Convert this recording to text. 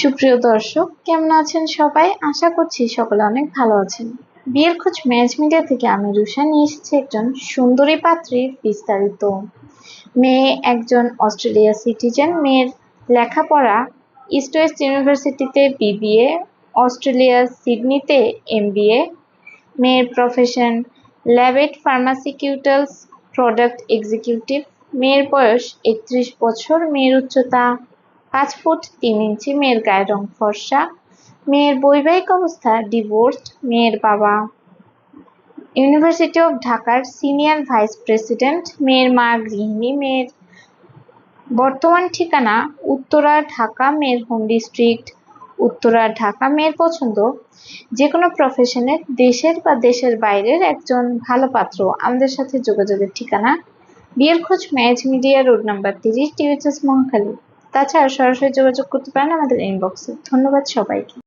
সুপ্রিয় দর্শক, কেমন আছেন সবাই? আশা করছি সকলে অনেক ভালো আছেন। বিয়ের খোঁজ ম্যাচ মিডিয়া থেকে আমি রুষা নিয়ে এসেছি, একজন সুন্দরী পাত্রীর বিস্তারিত। মেয়ে একজন অস্ট্রেলিয়া সিটিজেন, মেয়ের লেখাপড়া ইস্ট ওয়েস্ট ইউনিভার্সিটিতে বিবিএ, অস্ট্রেলিয়া সিডনিতে এমবিএ, মেয়ের প্রফেশন ল্যাবেট ফার্মাসিকিউটালস প্রোডাক্ট এক্সিকিউটিভ, মেয়ের বয়স একত্রিশ বছর, মেয়ের উচ্চতা পাঁচ ফুট তিন ইঞ্চি, মেয়ের গায়ের রং ফর্সা, মেয়ের বৈবাহিক অবস্থা ডিভোর্সড মেয়ের বাবা। ইউনিভার্সিটি অফ ঢাকার সিনিয়র ভাইস প্রেসিডেন্ট মেয়ের মা গৃহিণী, মেয়ের বর্তমান ঠিকানা উত্তরা, ঢাকা, মেয়ের হোম ডিস্ট্রিক্ট উত্তরা, ঢাকা, মেয়ের পছন্দ। যে কোনো প্রফেশনের দেশের বা দেশের বাইরের একজন ভালো পাত্র। আমাদের সাথে যোগাযোগের ঠিকানা, বিয়ের খোঁজ ম্যাচ মিডিয়া রোড নাম্বার তিরিশ টিউএচএস মহাখালী তাছাড়া সরাসরি যোগাযোগ করতে পারেন আমাদের ইনবক্সে ধন্যবাদ সবাইকে।